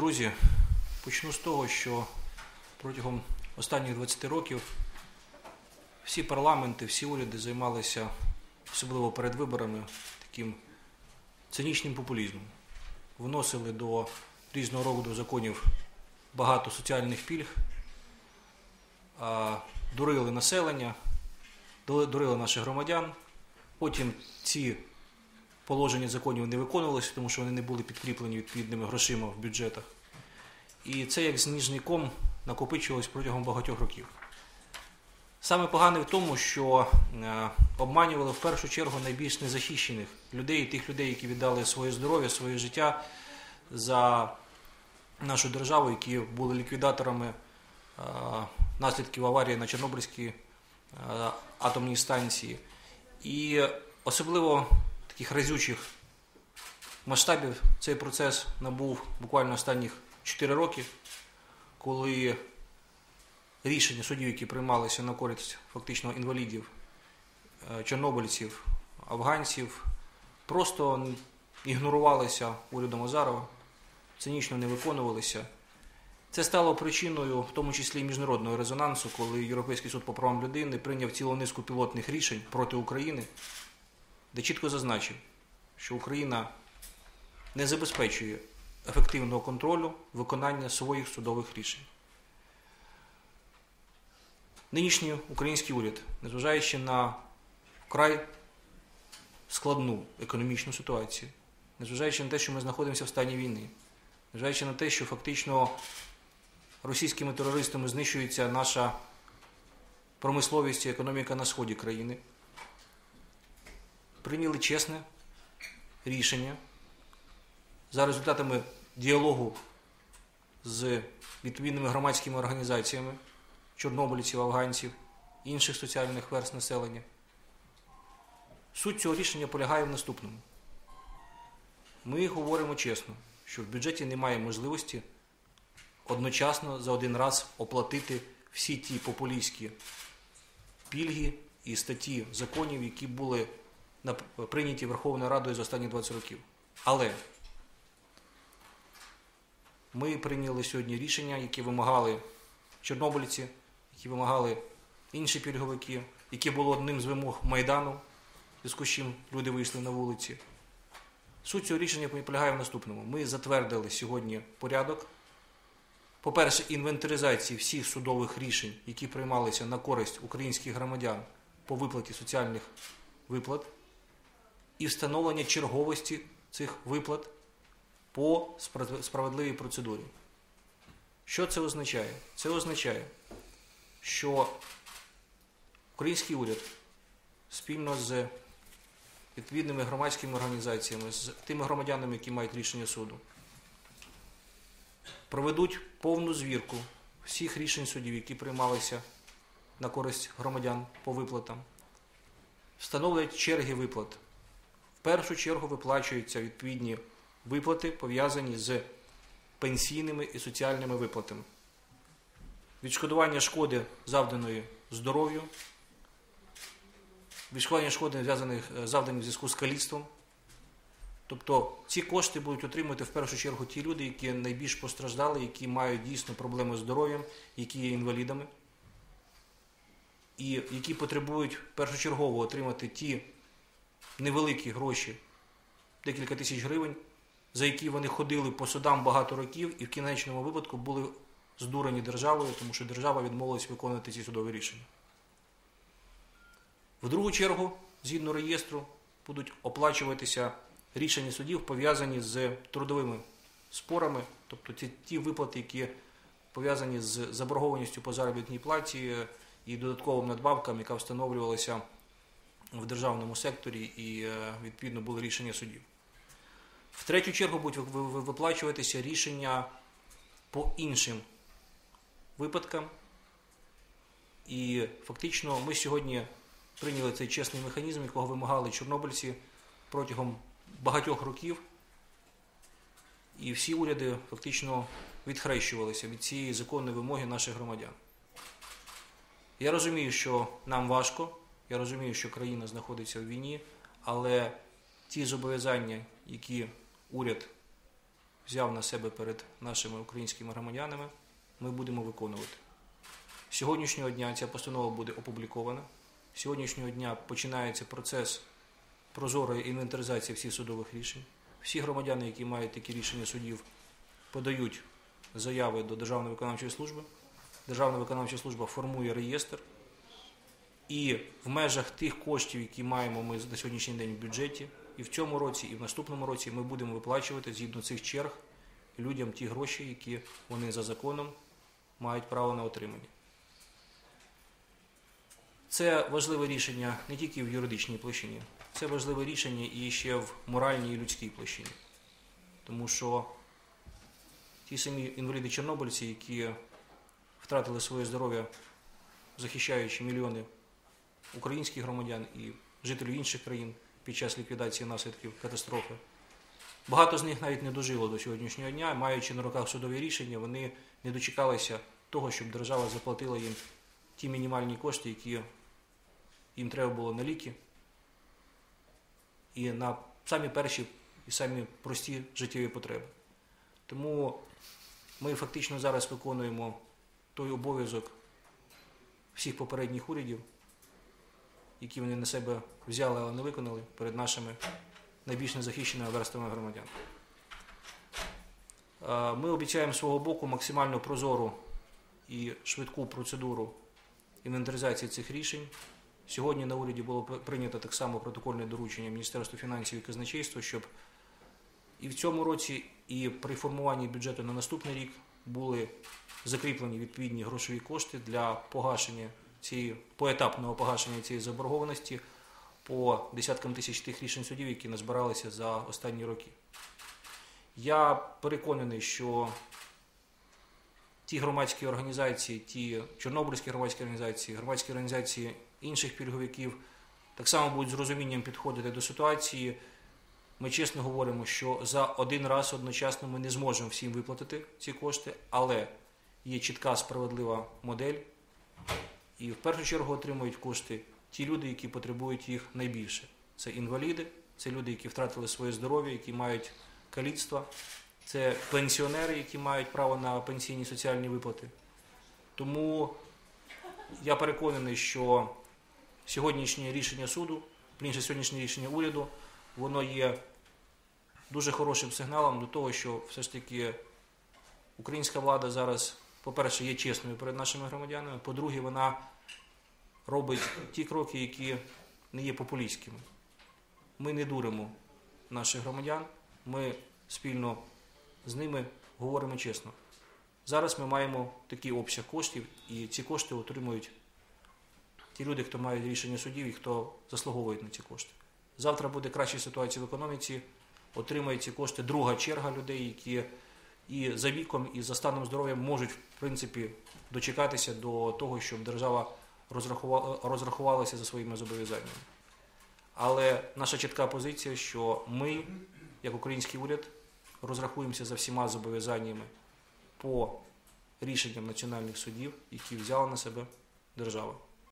Друзі, почну з того, що протягом останніх 20 років всі парламенти, всі уряди займалися, особливо перед виборами, таким цинічним популізмом. Вносили до різного роду законів багато соціальних пільг, дурили населення, дурили наших громадян. Потім ці положення законів не виконувалися, тому що вони не були підкріплені відповідними грошима в бюджетах. І це як сніжний ком накопичувалось протягом багатьох років. Саме погане в тому, що е, обманювали в першу чергу найбільш незахищених людей, тих людей, які віддали своє здоров'я, своє життя за нашу державу, які були ліквідаторами е, наслідків аварії на Чорнобильській е, атомній станції. І особливо таких разючих масштабів цей процес набув буквально останніх 4 роки, коли рішення судів, які приймалися на користь фактично інвалідів, е, чорнобильців, афганців, просто ігнорувалися урядом Азарова, цинічно не виконувалися. Це стало причиною, в тому числі міжнародного резонансу, коли Європейський суд по правам людини прийняв цілу низку пілотних рішень проти України, де чітко зазначив, що Україна не забезпечує ефективного контролю виконання своїх судових рішень. Нинішній український уряд, незважаючи на вкрай складну економічну ситуацію, незважаючи на те, що ми знаходимося в стані війни, незважаючи на те, що фактично російськими терористами знищується наша промисловість і економіка на сході країни, прийняли чесне рішення за результатами діалогу з відповідними громадськими організаціями чорнобильців, афганців, інших соціальних верст населення. Суть цього рішення полягає в наступному. Ми говоримо чесно, що в бюджеті немає можливості одночасно за один раз оплатити всі ті популістські пільги і статті законів, які були прийняті Верховною Радою за останні 20 років. Але ми прийняли сьогодні рішення, які вимагали чорнобильці, які вимагали інші пільговики, яке було одним з вимог Майдану, зв'язку з чим люди вийшли на вулиці. Суть цього рішення полягає в наступному. Ми затвердили сьогодні порядок. По-перше, інвентаризації всіх судових рішень, які приймалися на користь українських громадян по виплаті соціальних виплат, і встановлення черговості цих виплат по справедливій процедурі. Що це означає? Це означає, що український уряд спільно з відповідними громадськими організаціями, з тими громадянами, які мають рішення суду, проведуть повну звірку всіх рішень судів, які приймалися на користь громадян по виплатам, встановлять черги виплат. В першу чергу виплачуються відповідні виплати, пов'язані з пенсійними і соціальними виплатами. Відшкодування шкоди, завданої здоров'ю, відшкодування шкоди, е, завданих в зв'язку з каліцтвом. Тобто ці кошти будуть отримувати в першу чергу ті люди, які найбільш постраждали, які мають дійсно проблеми з здоров'ям, які є інвалідами, і які потребують першочергово отримати ті невеликі гроші, декілька тисяч гривень, за які вони ходили по судам багато років і в кінечному випадку були здурені державою, тому що держава відмовилась виконувати ці судові рішення. В другу чергу, згідно реєстру, будуть оплачуватися рішення судів, пов'язані з трудовими спорами, тобто ті, ті виплати, які пов'язані з заборгованістю по заробітній платі і додатковим надбавкам, яка встановлювалася в державному секторі, і е, відповідно були рішення судів. В третю чергу будуть ви- ви- виплачуватися рішення по іншим випадкам. І фактично ми сьогодні прийняли цей чесний механізм, якого вимагали чорнобильці протягом багатьох років. І всі уряди фактично відхрещувалися від цієї законної вимоги наших громадян. Я розумію, що нам важко, я розумію, що країна знаходиться в війні, але ті зобов'язання, які уряд взяв на себе перед нашими українськими громадянами, ми будемо виконувати. З Сьогоднішнього дня ця постанова буде опублікована. З Сьогоднішнього дня починається процес прозорої інвентаризації всіх судових рішень. Всі громадяни, які мають такі рішення судів, подають заяви до Державної виконавчої служби. Державна виконавча служба формує реєстр. І в межах тих коштів, які маємо ми на сьогоднішній день в бюджеті, і в цьому році, і в наступному році ми будемо виплачувати згідно цих черг людям ті гроші, які вони за законом мають право на отримання. Це важливе рішення не тільки в юридичній площині, це важливе рішення і ще в моральній і людській площині. Тому що ті самі інваліди-чорнобильці, які втратили своє здоров'я, захищаючи мільйони українських громадян і жителів інших країн під час ліквідації наслідків катастрофи. Багато з них навіть не дожило до сьогоднішнього дня, маючи на руках судові рішення, вони не дочекалися того, щоб держава заплатила їм ті мінімальні кошти, які їм треба було на ліки і на самі перші і самі прості життєві потреби. Тому ми фактично зараз виконуємо той обов'язок всіх попередніх урядів, які вони на себе взяли, але не виконали перед нашими найбільш незахищеними верствами громадян. Ми обіцяємо свого боку максимально прозору і швидку процедуру інвентаризації цих рішень. Сьогодні на уряді було прийнято так само протокольне доручення Міністерству фінансів і казначейства, щоб і в цьому році, і при формуванні бюджету на наступний рік були закріплені відповідні грошові кошти для погашення цієї поетапного погашення цієї заборгованості по десяткам тисяч тих рішень судів, які назбиралися за останні роки. Я переконаний, що ті громадські організації, ті чорнобильські громадські організації, громадські організації інших пільговиків так само будуть з розумінням підходити до ситуації. Ми чесно говоримо, що за один раз одночасно ми не зможемо всім виплатити ці кошти, але є чітка справедлива модель, і в першу чергу отримують кошти ті люди, які потребують їх найбільше. Це інваліди, це люди, які втратили своє здоров'я, які мають каліцтва, це пенсіонери, які мають право на пенсійні соціальні виплати. Тому я переконаний, що сьогоднішнє рішення суду, інше сьогоднішнє рішення уряду, воно є дуже хорошим сигналом до того, що все ж таки українська влада зараз, по-перше, є чесною перед нашими громадянами, по-друге, вона робить ті кроки, які не є популістськими. Ми не дуримо наших громадян, ми спільно з ними говоримо чесно. Зараз ми маємо такий обсяг коштів, і ці кошти отримують ті люди, хто мають рішення судів і хто заслуговують на ці кошти. Завтра буде краща ситуація в економіці, отримає ці кошти друга черга людей, які і за віком, і за станом здоров'я можуть, в принципі, дочекатися до того, щоб держава розрахувала, розрахувалася за своїми зобов'язаннями. Але наша чітка позиція, що ми, як український уряд, розрахуємося за всіма зобов'язаннями по рішенням національних судів, які взяла на себе держава.